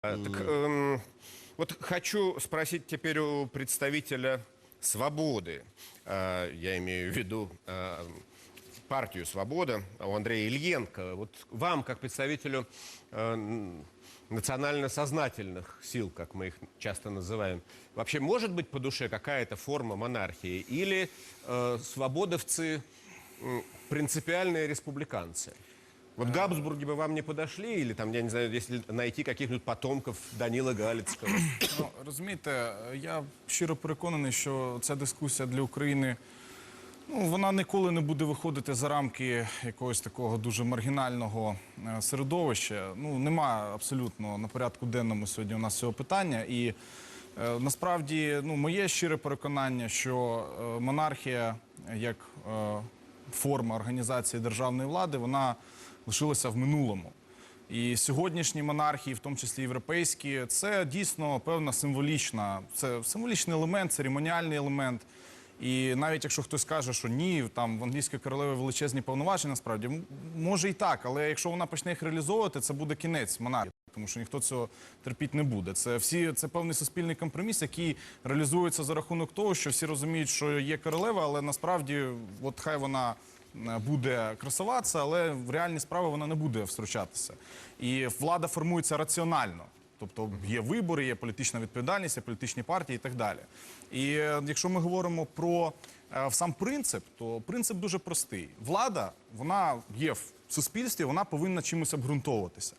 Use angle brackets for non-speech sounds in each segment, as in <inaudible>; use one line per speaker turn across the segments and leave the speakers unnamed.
А, Так, эм, вот хочу спросить теперь у представителя «Свободы». А, Я имею в виду а, партию «Свобода», у Андрея Ильенко. Вот вам, как представителю э, н- национально-сознательных сил, как мы их часто называем, вообще может быть по душе какая-то форма монархии? Или э, свободовцы м, принципиальные республиканцы? Вот Габсбурги бы вам не подошли, или там, я не знаю, если найти каких-нибудь потомков Данила Галицького.
Ну, розумієте, я щиро переконаний, що ця дискусія для України ну, вона ніколи не буде виходити за рамки якогось такого дуже маргінального е, середовища. Ну, немає абсолютно на порядку денному сьогодні у нас цього питання. І е, насправді ну, моє щире переконання, що е, монархія як е, форма організації державної влади, вона лишилася в минулому. І сьогоднішні монархії, в тому числі європейські, це дійсно певна символічна, це символічний елемент, церемоніальний елемент. І навіть якщо хтось каже, що ні, там в англійської королеви величезні повноваження, насправді може і так, але якщо вона почне їх реалізовувати, це буде кінець монархії, тому що ніхто цього терпіти не буде. Це всі це певний суспільний компроміс, який реалізується за рахунок того, що всі розуміють, що є королева, але насправді, от хай вона буде красуватися, але в реальні справи вона не буде втручатися. І влада формується раціонально. Тобто є вибори, є політична відповідальність, є політичні партії і так далі. І е, якщо ми говоримо про е, сам принцип, то принцип дуже простий. Влада, вона є в суспільстві, вона повинна чимось обґрунтовуватися.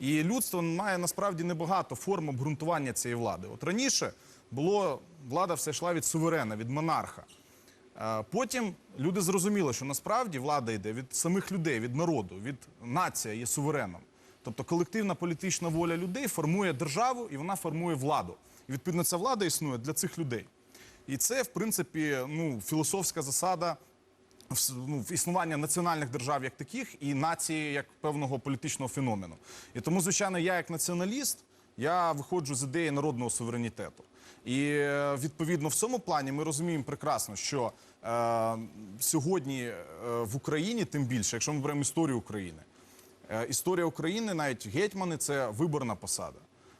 І людство має насправді небагато форм обґрунтування цієї влади. От раніше було влада все йшла від суверена, від монарха. Е, Потім люди зрозуміли, що насправді влада йде від самих людей, від народу, від нація є сувереном. Тобто колективна політична воля людей формує державу і вона формує владу. І відповідно ця влада існує для цих людей. І це, в принципі, ну, філософська засада ну, існування національних держав як таких і нації як певного політичного феномену. І тому, звичайно, я як націоналіст, я виходжу з ідеї народного суверенітету. І е, відповідно в цьому плані ми розуміємо прекрасно, що сьогодні е, в Україні, тим більше, якщо ми беремо історію України, Е, Історія України, навіть гетьмани, це виборна посада.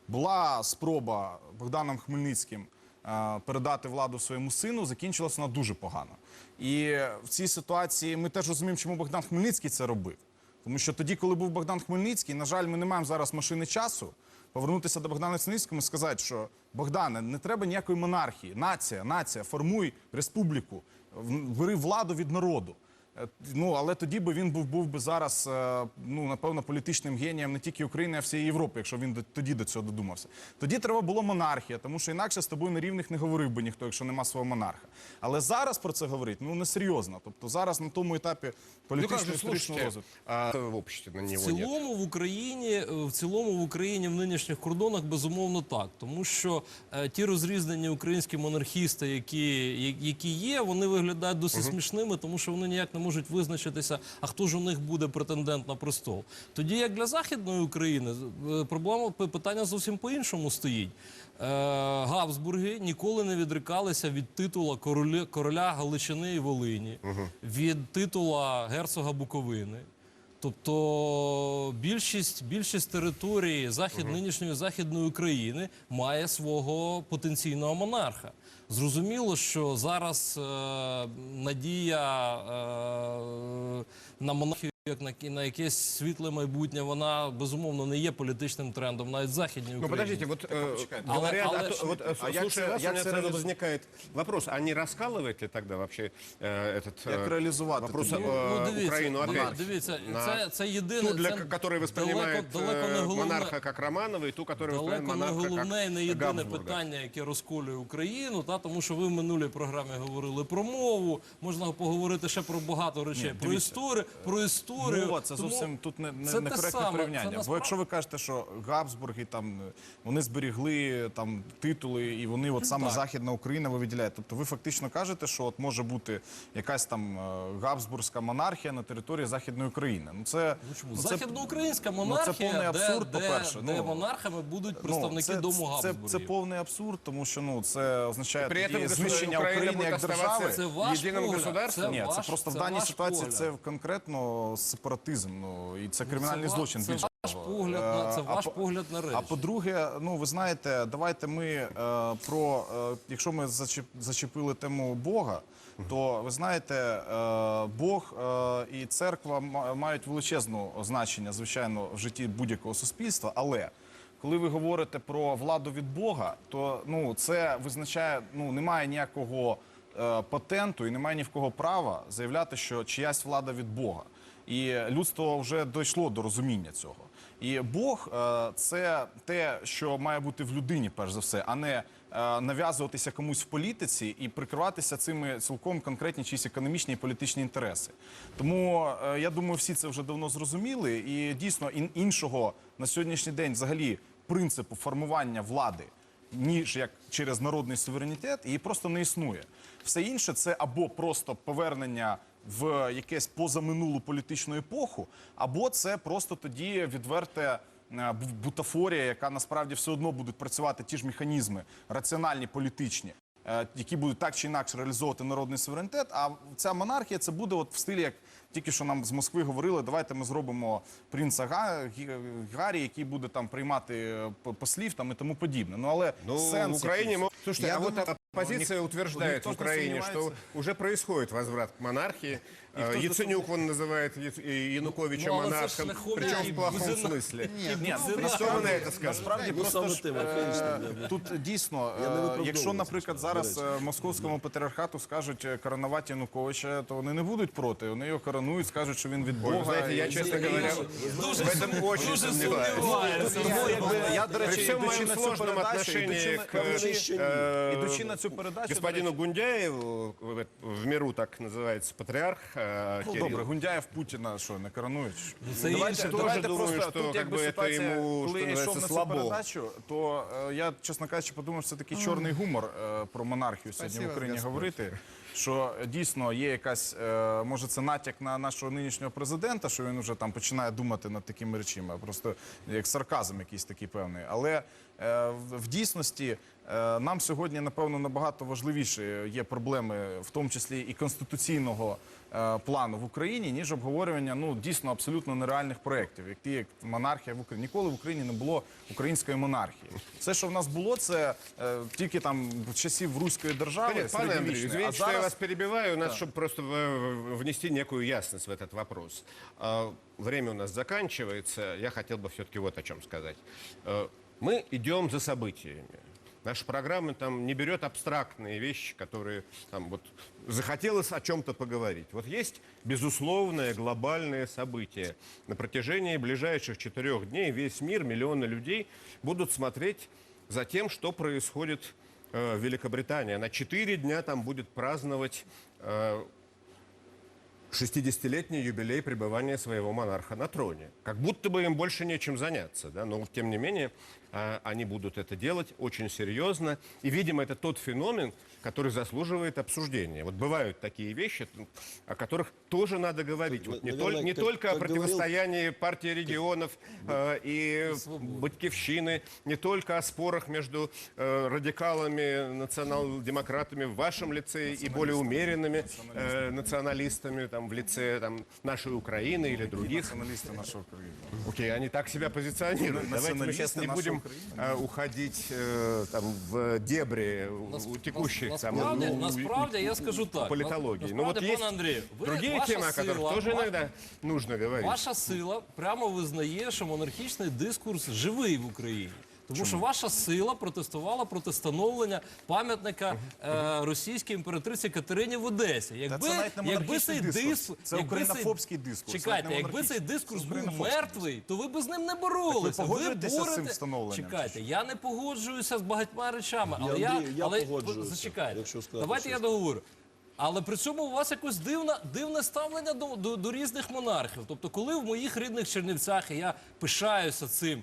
Була спроба Богданом Хмельницьким е, передати владу своєму сину, закінчилася вона дуже погано. І в цій ситуації ми теж розуміємо, чому Богдан Хмельницький це робив. Тому що тоді, коли був Богдан Хмельницький, на жаль, ми не маємо зараз машини часу. Повернутися до Богдана Хмельницького і сказати, що Богдане, не треба ніякої монархії. Нація, нація, формуй республіку, бери владу від народу. Е, Ну, але тоді би він був, був би зараз, е, ну, напевно, політичним генієм не тільки України, а всієї Європи, якщо він до- тоді до цього додумався. Тоді треба було монархія, тому що інакше з тобою на рівних не говорив би ніхто, якщо нема свого монарха. Але зараз про це говорить ну несерйозно. Тобто зараз на тому етапі
Ну как
політичного
же,
історичного розвитку.
а в обществе на
В цілому в Україні е, в цілому в Україні в нинішніх кордонах безумовно так, тому що е, ті розрізнені українські монархісти, які, які є, вони виглядають досить смішними, тому що вони ніяк не можуть визначитися, а хто ж у них буде претендент на престол. Тоді як для західної України е, проблема питання зовсім по-іншому стоїть. Е, Габсбурги ніколи не відрикалися від титула короля, короля Галичини і Волині, від титула герцога Буковини. Тобто більшість, більшість території захід, нинішньої західної України має свого потенційного монарха. Зрозуміло, що зараз е, надія е, на монархію як на, кі- на якесь світле майбутнє, вона безумовно не є політичним трендом навіть в західній
Ну,
Україні.
подождите, вот э,
почекайте.
говорят,
Але-
о
але
то-
ж-
вот, э,
а як
слушая
це-
вас,
як
у меня
це
сразу
реаліз-
возникает вопрос, а не раскалывает ли тогда вообще э, этот
Як
э,
реалізувати
вопрос
тоді?
э,
Ну, дивіться,
Украину
диві-
опять?
дивіться,
на
це, це єдине,
ту, для
це
к- которой воспринимает
далеко, далеко не
э,
головне,
монарха как Романова, и ту, которая воспринимает
Далеко не
монарха
головне і не
как
єдине
Габсбурга.
питання, яке розколює Україну, та тому що ви в минулій програмі говорили про мову. Можна поговорити ще про багато речей. про
дивіться.
історію, про історію.
Мова це
Тому
зовсім тут не, не,
це
некоректне
саме.
порівняння.
Це
Бо якщо ви кажете, що Габсбурги там вони зберігли там титули, і вони от саме
Так.
Західна Україна ви виділяєте. Тобто ви фактично кажете, що от може бути якась там е, Габсбурзька монархія на території Західної України. Ну це ну, це-
Західноукраїнська
ну, це повний абсурд,
де,
по-перше.
де, де
Ну,
монархами будуть представники
це,
дому
це,
Габсбургів.
це повний абсурд, тому що ну це означає
При этом
знищення України як держави.
Це ваш
єдиним государством?
Ні, це просто в даній ситуації це конкретно сепаратизм. Ну і це кримінальний
ва-
злочин.
це
більше.
погляд на це
Е, а
ваш погляд на речі.
А по-друге, ну ви знаєте, давайте ми е, про е, якщо ми зачеп, зачепили тему Бога, то ви знаєте, е, Бог е, і церква ма- мають величезне значення, звичайно, в житті будь-якого суспільства. Але коли ви говорите про владу від Бога, то ну це визначає, ну немає ніякого е, патенту і немає ні в кого права заявляти, що чиясь влада від Бога. І людство вже дійшло до розуміння цього. І Бог е, це те, що має бути в людині, перш за все, а не е, нав'язуватися комусь в політиці і прикриватися цими цілком конкретні чиїсь економічні і політичні інтереси. Тому е, я думаю, всі це вже давно зрозуміли. І дійсно іншого на сьогоднішній день взагалі принципу формування влади. Ніж як через народний суверенітет, її просто не існує. Все інше це або просто повернення в якесь позаминулу політичну епоху, або це просто тоді відверте е, бутафорія, яка насправді все одно будуть працювати ті ж механізми раціональні, політичні, е, які будуть так чи інакше реалізовувати народний суверенітет. А ця монархія це буде от в стилі, як тільки що нам з Москви говорили, давайте ми зробимо принца Га- Гі- Гаррі, який буде там приймати е, послів там і тому подібне. Ну але
Ну,
сенс
в Украине...
якийсь.
Слушайте,
Я
а
думаю,
оппозиция
ну,
утверждает в Украине, что уже происходит возврат к монархии.
кто
Э,
ж
Яценюк, он называет Яц- и Януковича
Ну, але це ж
монархом,
шляхом
причем
і
в плохом
Бузина.
смысле.
Ні,
Ні,
ну,
це
Что вы на это скажете?
Насправді
Ну,
просто
саме
ж,
тим,
е,
архаїчним,
тут дійсно,
Я не
е,
виправдовую
якщо,
це,
наприклад,
справді,
зараз
до речі.
е, московському патріархату скажуть е, коронувати Януковича, то вони не будуть проти. Вони його коронують, скажуть, що він від
Ой,
Бога.
вы знаете, я,
і-
честно говоря,
Дуже
в этом очень
дуже
сомневаюсь.
сумніваюся.
Ну, якби, я, до
При
речі,
всем
ідучи
моем
на цю
сложном
передачу,
отношении
ідучи
к
на- ідучи-
э,
ідучи на цю передачу,
господину
до речі,
Гундяеву, в в миру так называется патриарх э,
Ну,
Кирилл.
добре, Гундяєв Путіна що не коронують?
це інше.
Тоже
давайте
думаю,
просто
що,
тут
как
якби
би, це
ситуація,
йому,
коли
що
я йшов на цю
слабо.
передачу, то е, я, чесно кажучи, подумав, що це такий чорний гумор е, про монархію сьогодні
Спасибо,
в Україні
Господь.
говорити. Що е, дійсно є якась, е, може, це натяк на нашого нинішнього президента, що він вже там починає думати над такими речами, просто як сарказм якийсь такий певний. Але е, в, в дійсності е, нам сьогодні, напевно, набагато важливіше є проблеми, в тому числі і конституційного е, плану в Україні, ніж обговорювання ну дійсно абсолютно нереальних проєктів, як ті, як монархія в Україні. Ніколи в Україні не було української монархії. Все, що в нас було, це е, тільки там в часів руської держави.
Понятно, Пане Андрію,
середньовічної.
извините,
а
что я
зараз
вас перебиваю. У нас, чтобы просто в- внести некую ясность в этот вопрос. А, Время у нас заканчивается. Я хотел бы все-таки вот о чем сказать. Э, Мы идем за событиями. Наша программа там не берет абстрактные вещи, которые там вот захотелось о чем-то поговорить. Вот есть безусловное глобальное событие. На протяжении ближайших четырех дней весь мир, миллионы людей будут смотреть за тем, что происходит э, в Великобритании. Она четыре дня там будет праздновать э, 60-летний юбилей пребывания своего монарха на троне. Как будто бы им больше нечем заняться, да? но тем не менее э, они будут это делать очень серьезно. И, видимо, это тот феномен, который заслуживает обсуждения. Вот бывают такие вещи, т- о которых тоже надо говорить. Вот не,
наверное,
толь- не
как-
только о
как говорил-
противостоянии партии регионов э, и Батькивщины, не только о спорах между э, радикалами, национал-демократами в вашем лице и более умеренными э, националистами там, в лице там, нашей Украины или других.
націоналісти нашої країни.
Окей, они так себя позиционируют. Давайте мы сейчас
Националисты
не
нашей
будем
Украины.
э, уходить э, там, в дебри у- у текущих там,
насправді,
у- у-
насправді я скажу так.
политологии. Ну вот
насправді,
есть
пане Андрію, ви,
другие
ваша
темы, о которых
сила,
тоже
ва-
иногда нужно говорить.
Ваша сила прямо визнає, що монархічний дискурс живий в Україні. Тому що ваша сила протестувала проти встановлення пам'ятника е, російській імператриці Катерині в Одесі. Якби,
це навіть не
якби цей
дискурс,
дискурс,
це
якби цей-
українофобський дискурс,
Чекайте,
навіть не
якби цей
монархічний.
дискурс
Це
був
українофобський
мертвий, то ви б з ним не боролися.
Погоджуєтеся з цим
борете-
встановленням,
Чекайте, я не погоджуюся з багатьма речами, але я,
Андрію, я
але
погоджуюся,
зачекайте.
якщо сказати
Давайте я
щось.
договорю. Але при цьому у вас якось дивне, дивне ставлення до, до, до різних монархів. Тобто, коли в моїх рідних Чернівцях, і я пишаюся цим,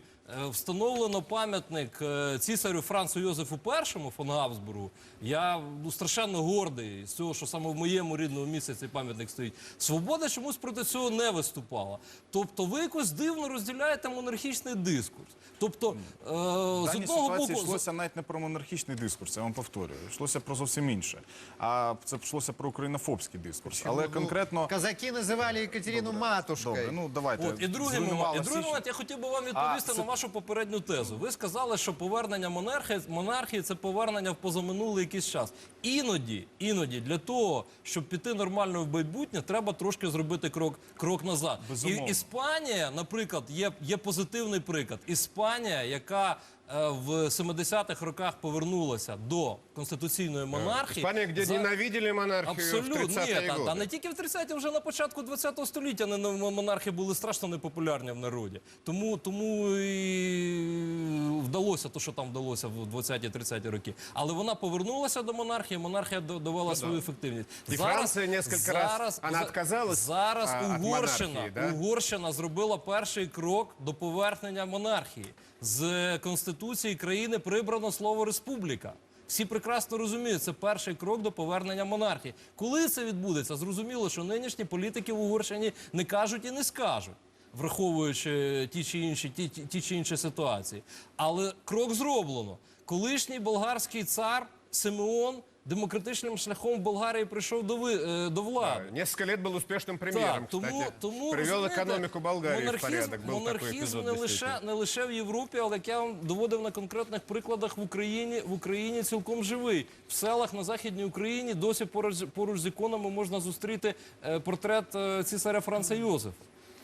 встановлено пам'ятник е, цісарю Францу Йозефу І фон Габсбургу. Я ну, страшенно гордий з цього, що саме в моєму рідному місці цей пам'ятник стоїть. Свобода чомусь проти цього не виступала. Тобто ви якось дивно розділяєте монархічний дискурс. Тобто, е,
В
з одного
ситуації
боку,
йшлося навіть не про монархічний дискурс, я вам повторюю. Йшлося про зовсім інше. А це йшлося про українофобський дискурс. Але
Ну,
конкретно
Казаки називали Екатерину матушкою.
добре, ну давайте.
От, і другий момент, і другий
Січ.
момент, я хотів би вам відповісти
А,
на вашу попередню тезу. Ви сказали, що повернення монархії, монархії це повернення в позаминулий якийсь час. Іноді, іноді для того, щоб піти нормально в майбутнє, треба трошки зробити крок, крок назад. І Іспанія, наприклад, є, є позитивний приклад. Іспанія, яка в 70-х роках повернулася до конституційної монархії.
Испания, где
за-
ненавидели монархию
Абсолютно,
в 30-е
ні, та, та не тільки в 30-ті, вже на початку 20-го століття монархи були страшно непопулярні в народі. Тому, тому і вдалося те, що там вдалося в 20-30-ті роки. Але вона повернулася до монархії, монархія до- довела свою ефективність.
І Франція несколько раз, вона відказалась,
Зараз
а,
Угорщина,
монархії, да?
Угорщина зробила перший крок до повернення монархії. З Конституції країни прибрано слово республіка. Всі прекрасно розуміють, це перший крок до повернення монархії. Коли це відбудеться, зрозуміло, що нинішні політики в Угорщині не кажуть і не скажуть, враховуючи ті чи інші, ті, ті, чи інші ситуації. Але крок зроблено. Колишній болгарський цар Симеон демократичним шляхом в Болгарії прийшов до, ви, е, до влади.
Несколько лет был успешным премьером,
Так, тому,
кстати.
тому
Привел
розумієте,
экономику Болгарии в
монархізм,
порядок. Был такой
монархізм
эпизод
не лише,
действительно.
не лише в Європі, але як я вам доводив на конкретних прикладах в Україні, в Україні цілком живий. В селах на Західній Україні досі поруч, з- поруч з іконами можна зустріти е, портрет е, цісаря Франца Йозефа.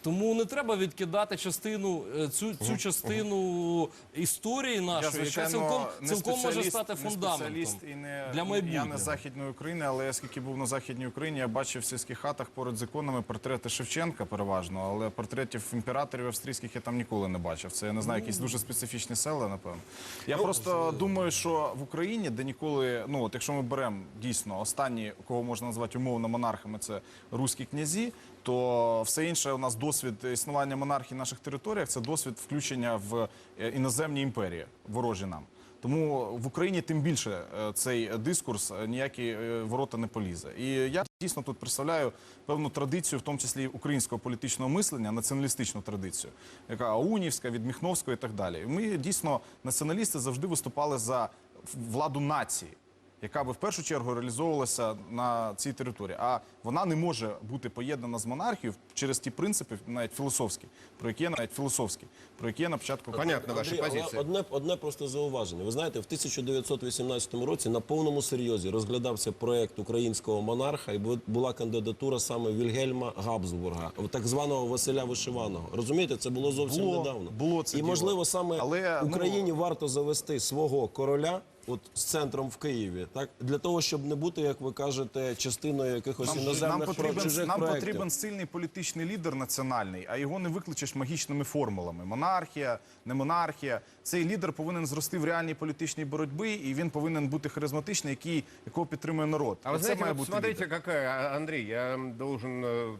Тому не треба відкидати частину е, цю, цю частину історії
Я,
нашої, яка цілком, цілком може стати
не
фундаментом
спеціаліст і не,
для майбутнього.
Я не Західної України, але я скільки був на Західній Україні, я бачив в сільських хатах поряд з іконами портрети Шевченка переважно, але портретів імператорів австрійських я там ніколи не бачив. Це я не знаю, якісь дуже специфічні села, напевно. Я просто думаю, що в Україні, де ніколи, ну от якщо ми беремо дійсно останні, кого можна назвати умовно монархами, це руські князі. То все інше у нас досвід існування монархії на наших територіях це досвід включення в е, іноземні імперії, ворожі нам. Тому в Україні тим більше е, цей дискурс е, ніякі ворота не полізе. І я дійсно тут представляю певну традицію, в тому числі українського політичного мислення, націоналістичну традицію, яка аунівська, від Міхновського і так далі. Ми дійсно націоналісти завжди виступали за владу нації. Яка би в першу чергу реалізовувалася на цій території, а вона не може бути поєднана з монархією через ті принципи, навіть філософські, про які я навіть філософські, про які я на початку
Понятно ваші позиції.
Одне, одне просто зауваження. Ви знаєте, в 1918 році на повному серйозі розглядався проект українського монарха, і бу- була кандидатура саме Вільгельма Габсбурга, так званого Василя Вишиваного. Розумієте, це було зовсім
Було,
недавно.
було це
і
діло.
можливо саме
Але, ну,
Україні варто завести свого короля От з центром в Києві, так для того, щоб не бути, як ви кажете, частиною якихось
Нам,
іноземних
нам,
про-
потрібен,
чужих
нам
проєктів.
потрібен сильний політичний лідер національний, а його не викличеш магічними формулами. Монархія, не монархія. Цей лідер повинен зрости в реальній політичній боротьбі, і він повинен бути харизматичний, який, якого підтримує народ.
А вы
Оце
знаете,
має
вот
бути
смотрите,
лідер.
какая, а, Андрей, я должен э,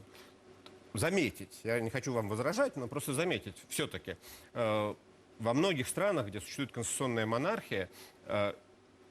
заметить, я не хочу вам возражать, но просто заметить, все-таки э, во многих странах, где существует конституционная монархия, э,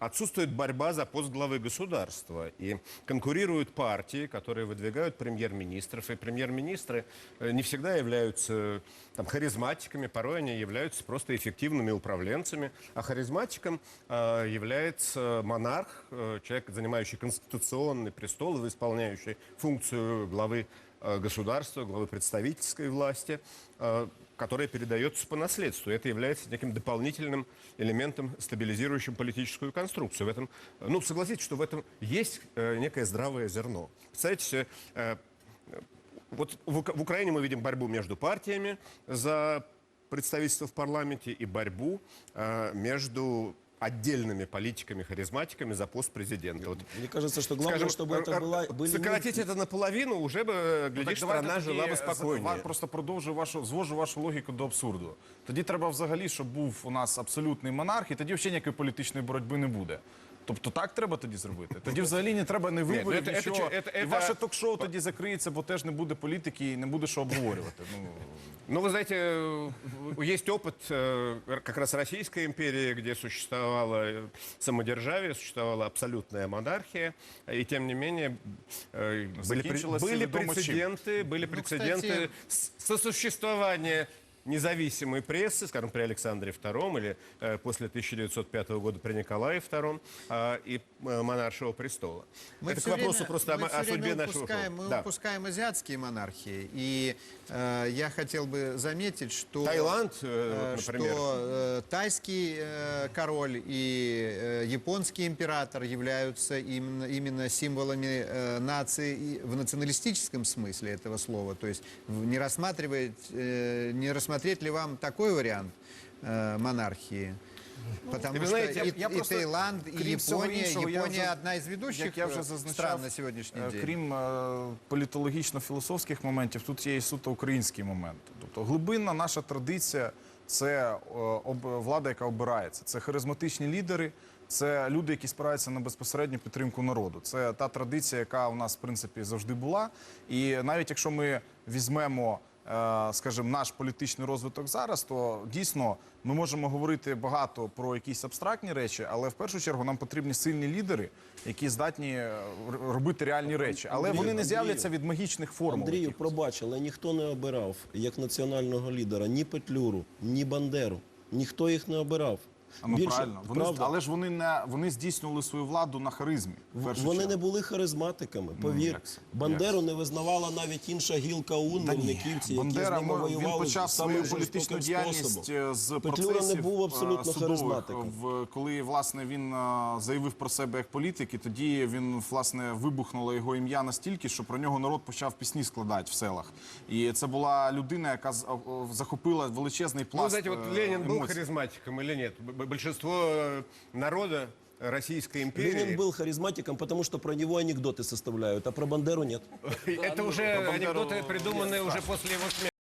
отсутствует борьба за пост главы государства. И конкурируют партии, которые выдвигают премьер-министров. И премьер-министры э, не всегда являются э, там, харизматиками, порой они являются просто эффективными управленцами. А харизматиком э, является монарх, э, человек, занимающий конституционный престол и исполняющий функцию главы э, государства, главы представительской власти, э, которая передается по наследству. Это является неким дополнительным элементом, стабилизирующим политическую конструкцию. В этом, э, ну, согласитесь, что в этом есть э, некое здравое зерно. Представляете, э, вот в, Ука- в Украине мы видим борьбу между партиями за представительство в парламенте и борьбу э, между отдельными политиками, харизматиками за пост президента. Вот
Мне кажется, что главное,
Скажем,
чтобы это
р-
была,
р-
были не-
сократить это наполовину, уже бы, э,
Ну,
глядишь,
так давайте
страна
тоді
жила бы
з-
спокойнее.
ва- Просто продовжу вашу, звожу вашу логіку до абсурду. Тоді треба взагалі, щоб був у нас абсолютний монарх, і тоді взагалі ніякої політичної боротьби не буде. Тобто так треба тоді зробити. Тоді взагалі не треба не виборів,
ну, це- це-
нічого.
це- це-
І ваше ток-шоу тоді закриється, бо теж не буде політики і не буде що обговорювати. Ну,
Ну, вы знаете, э, есть опыт э, как раз Российской империи, где существовало э, самодержавие, существовала абсолютная монархия, и тем не менее э, были, пред-
Закончилось
были
ведомо чем.
прецеденты, были прецеденты
кстати-
с- сосуществования независимой прессы, скажем, при Александре II или э, после 1905 года при Николае II э, и э, монаршего престола.
Мы
Это к вопросу
время-
просто о,
мы всё
о судьбе нашего
упускаем. Мы
Да.
упускаем азиатские монархии. И э, я хотел бы заметить, что...
Таиланд, э,
э,
например.
Что э, тайский э, король и э, японский император являются именно, именно символами э, нации в националистическом смысле этого слова. То есть не рассматривать, э, не рассмотреть ли вам такой вариант э, монархии? Потому
И вы
что
знаете,
и,
я
и
просто,
Таиланд, и
крім всього
Япония,
іншого, я
Япония
вже-
одна из ведущих
як я вже
э,
зазначав,
стран на сьогоднішній
е,
день.
крім е, політологічно-філософських моментів, тут є і суто український момент. Тобто глибинна наша традиція це е, об- влада, яка обирається. Це харизматичні лідери, це люди, які спираються на безпосередню підтримку народу. Це та традиція, яка у нас в принципі завжди була. І навіть якщо ми візьмемо. е, Скажімо, наш політичний розвиток зараз, то дійсно ми можемо говорити багато про якісь абстрактні речі, але в першу чергу нам потрібні сильні лідери, які здатні е, робити реальні речі. Але
Андрію,
вони не з'являться від магічних формул.
Андрію, пробач, але ніхто не обирав як національного лідера ні Петлюру, ні Бандеру. Ніхто їх не обирав.
Ну,
Більше,
правильно. Вони,
правда,
але ж вони не вони здійснювали свою владу на харизмі.
вони
чергу.
не були харизматиками. Повір,
як це?
Бандеру не визнавала навіть інша гілка УН,
ні.
мельниківці, які
Бандера,
з ними
мо- він почав свою політичну діяльність
способом.
е, з
Петлюра
процесів
не був
е,
абсолютно харизматиком.
в коли власне він е, заявив про себе як політик, і тоді він власне вибухнуло його ім'я настільки, що про нього народ почав пісні складати в селах. І це була людина, яка захопила величезний
Ну,
пласт.
знаете, вот
е,
Ленин был
емоцій.
харизматиком или нет? Б- Большинство э, народа Российской империи...
Ленин был харизматиком, потому что про него анекдоты составляют, а про Бандеру нет. <laughs>
Это уже анекдоты, придуманные уже после его смерти.